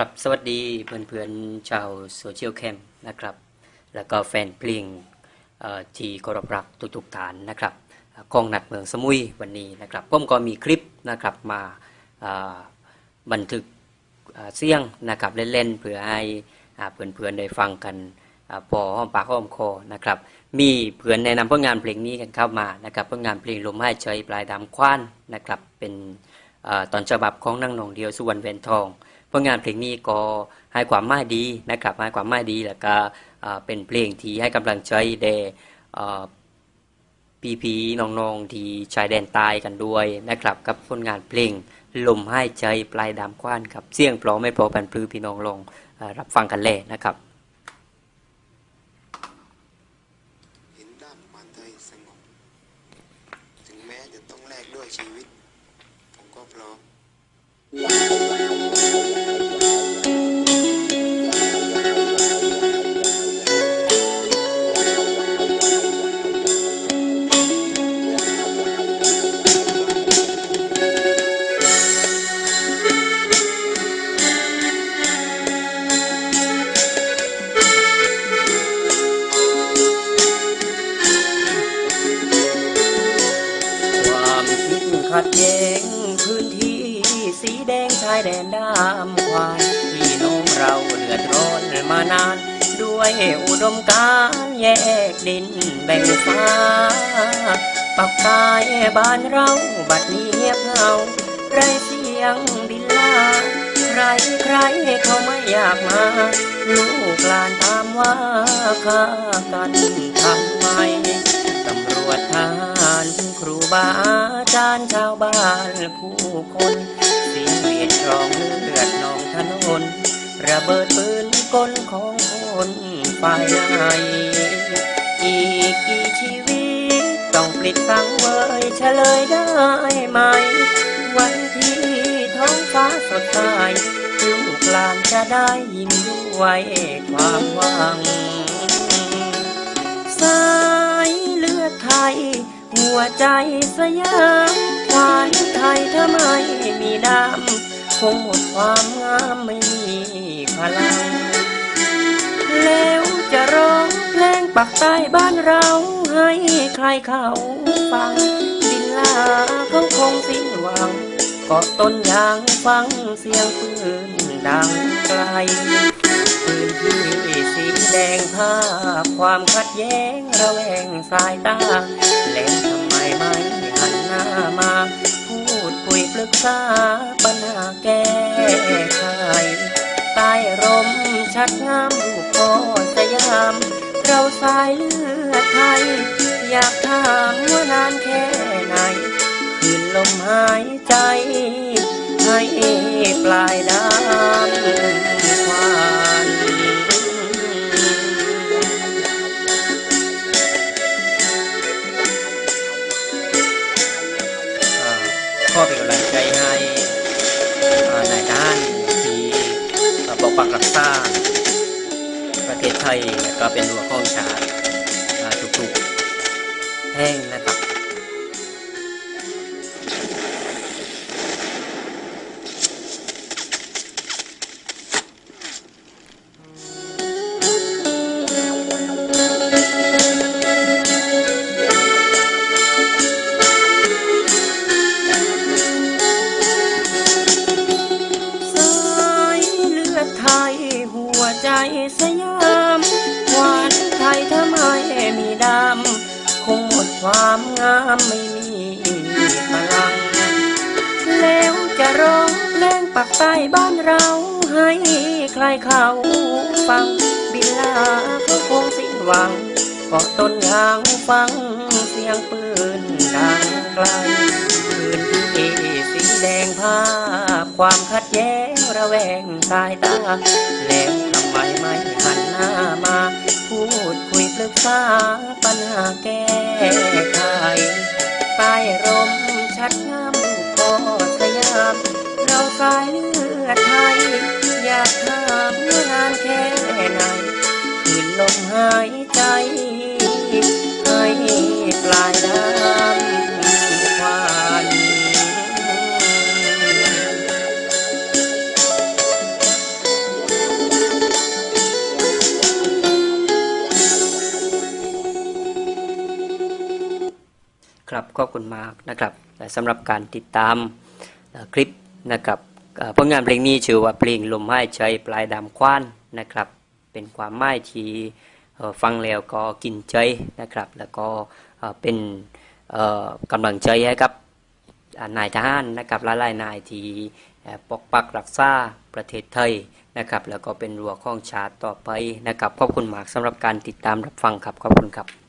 ครับสวัสดีเพื่อนๆชาวโซเชียลแคมนะครับ แล้วก็แฟนเพลงที่เคารพรักทุกๆฐานนะครับกองหนัดเมืองสมุยวันนี้นะครับผมก็มีคลิปนะครับมาบันทึกเสียงนะครับเล่นๆเพื่อให้อ่าเพื่อนๆได้ฟังกันอพอห้อมปากห้อมคอนะครับ มีเพื่อนแนะนำผลงานเพลงนี้กันเข้ามานะครับผลงานเพลงลมหายใจปลายดำคว้านนะครับเป็นอตอนฉบับของนางนองเดียวสุวรรณเวนทอง ผลงานเพลงนี้ก็ให้ความหมายดีนะครับให้ความหมายดีแล้วก็เป็นเพลงที่ให้กำลังใจแด่พี่พีน้องๆที่ชายแดนใตายกันด้วยนะครับกับผลงานเพลงลมให้ใจปลายดามคว้านครับเสียงเพราะไม่พราะปันปลือพี่น้องลองรับฟังกันเลยนะครับเห็นด้านความไทยสงบถึงแม้จะต้องแลกด้วยชีวิต ผมก็พร้อม งพื้นที่สีแดงชายแดนด้ามควายพี่น้องเราเดือดร้อนมานาน ด้วยอุดมการแยกดินแบ่งฟ้าปักกายบ้านเราบัดนี้เงียบเหงาไรเสียงดินลาใครใครเขาไม่อยากมา ลูกหลานตามว่าข้ากันทำไม วจทารครูบาอาจารย์ชาวบ้านผู้คนเสียงเวียนร้องเลือดนองถนน ระเบิดปืนกลของคนฝ่ายในอีกกี่ชีวิต ต้องปลิดสังเวยเฉลยได้ไหม วันที่ท้องฟ้าสดใสลูกหลานจะได้ยิ้มด้วยความหวังสา ใจสยามควานไทยถ้าไม่มีดำคงหมดความงามไม่มีพลัง แล้วจะร้องเพลงปักใต้บ้านเราให้ใครเขาฟังบินลาเขาคงสิ้นหวังเกาะต้นยางฟังเสียงปืนดังไกล พื้นที่สีแดงภาพ ความขัดแย้งระแวงสายตาแล้วทำไมไม่หันหน้ามา พูดคุยปรึกษาปัญหาแก้ไขใต้ร่มชัดงามลูกพ่อสยาม เราสายเลือดไทย อยากถามว่านานแค่ไหน คืนลมหายใจ ให้ปลายน้ำคว ประเทศไทยก็เป็นหัวข้องชาติอ่าทุกๆแห่งนะครับสายเลือดไทยหัวใจส ความงามไม่มีพลัง แล้วจะร้องเพลงปักใต้บ้านเราให้ใครเขาฟัง บินลาเขาคงสิ้นหวังเกาะต้นยางฟังเสียงปืนดังไกลพื้นที่สีแดงภาพ ความขัดแย้งระแวงสายตาแล้วทำไม มา พูดคุยปรึกษาปัญหาแก้ไขใต้ร่มชัดงามลูกพ่อสยาม เราสายเลือดไทย ขอบคุณมากนะครับสำหรับการติดตามคลิปนะครับผลงานเพลงนี้ชื่อว่าเพลงลมหายใจปลายดำควานนะครับ เป็นความหมายที่ฟังแล้วก็กินใจนะครับ แล้วก็เป็นกำลังใจให้กับนายทหารนะครับหลายๆนายที่เอ่อปกปักรักษาประเทศไทยนะครับ แล้วก็เป็นรั้วของชาติต่อไปนะครับขอบคุณมากสำหรับการติดตามรับฟังครับขอบคุณครับ